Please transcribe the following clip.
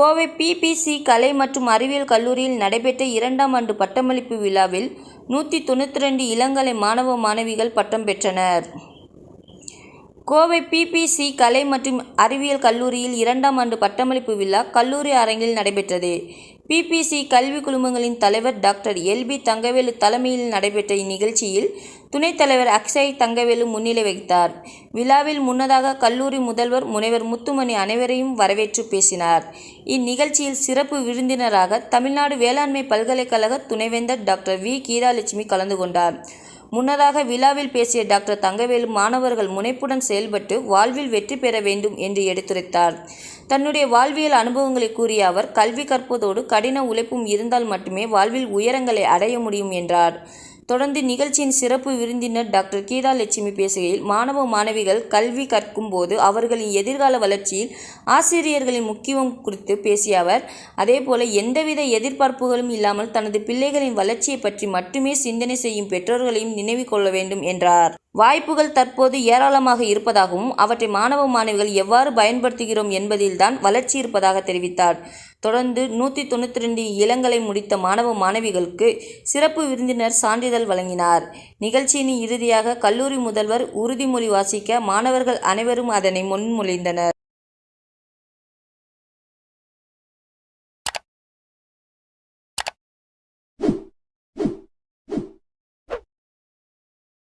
Kovai BBC கலை மற்றும் அறிவியல் கல்லூரியில் நடைபெற்ற இரண்டாம் ஆண்டு பட்டமளிப்பு விழாவில் நூற்றி தொண்ணூற்றி ரெண்டு இளங்கலை மாணவ மாணவிகள் பட்டம் பெற்றனர். கோவை பிபிசி கலை மற்றும் அறிவியல் கல்லூரியில் இரண்டாம் ஆண்டு பட்டமளிப்பு விழா கல்லூரி அரங்கில் நடைபெற்றது. பிபிசி கல்வி குழுமங்களின் தலைவர் டாக்டர் எல். பி. தங்கவேலு தலைமையில் நடைபெற்ற இந்நிகழ்ச்சியில் துணைத் தலைவர் அக்ஷய் தங்கவேலு முன்னிலை வகித்தார். விழாவில் முன்னதாக கல்லூரி முதல்வர் முனைவர் முத்துமணி அனைவரையும் வரவேற்று பேசினார். இந்நிகழ்ச்சியில் சிறப்பு விருந்தினராக தமிழ்நாடு வேளாண்மை பல்கலைக்கழக துணைவேந்தர் டாக்டர் வி. கீதாலட்சுமி கலந்து கொண்டார். முன்னதாக விழாவில் பேசிய டாக்டர் தங்கவேலு மாணவர்கள் முனைப்புடன் செயல்பட்டு வாழ்வில் வெற்றி பெற வேண்டும் என்று எடுத்துரைத்தார். தன்னுடைய வாழ்வியல் அனுபவங்களை கூறிய அவர் கல்வி கற்பதோடு கடின உழைப்பும் இருந்தால் மட்டுமே வாழ்வில் உயரங்களை அடைய முடியும் என்றார். தொடர்ந்து நிகழ்ச்சியின் சிறப்பு விருந்தினர் டாக்டர் கீதா லட்சுமி பேசுகையில் மாணவ மாணவிகள் கல்வி கற்கும் போது அவர்களின் எதிர்கால வளர்ச்சியில் ஆசிரியர்களின் முக்கியம் குறித்து பேசிய அவர் அதேபோல எந்தவித எதிர்பார்ப்புகளும் இல்லாமல் தனது பிள்ளைகளின் வளர்ச்சியை பற்றி மட்டுமே சிந்தனை செய்யும் பெற்றோர்களையும் நினைவு கொள்ள வேண்டும் என்றார். வாய்ப்புகள் தற்போது ஏராளமாக இருப்பதாகவும் அவற்றை மாணவ மாணவிகள் எவ்வாறு பயன்படுத்துகிறோம் என்பதில்தான் வளர்ச்சி இருப்பதாக தெரிவித்தார். தொடர்ந்து நூற்றி தொண்ணூற்றி ரெண்டு இளங்கலை முடித்த மாணவ மாணவிகளுக்கு சிறப்பு விருந்தினர் சான்றிதழ் வழங்கினார். நிகழ்ச்சியின் இறுதியாக கல்லூரி முதல்வர் உறுதிமொழி வாசிக்க மாணவர்கள் அனைவரும் அதனை முன்மொழிந்தனர்.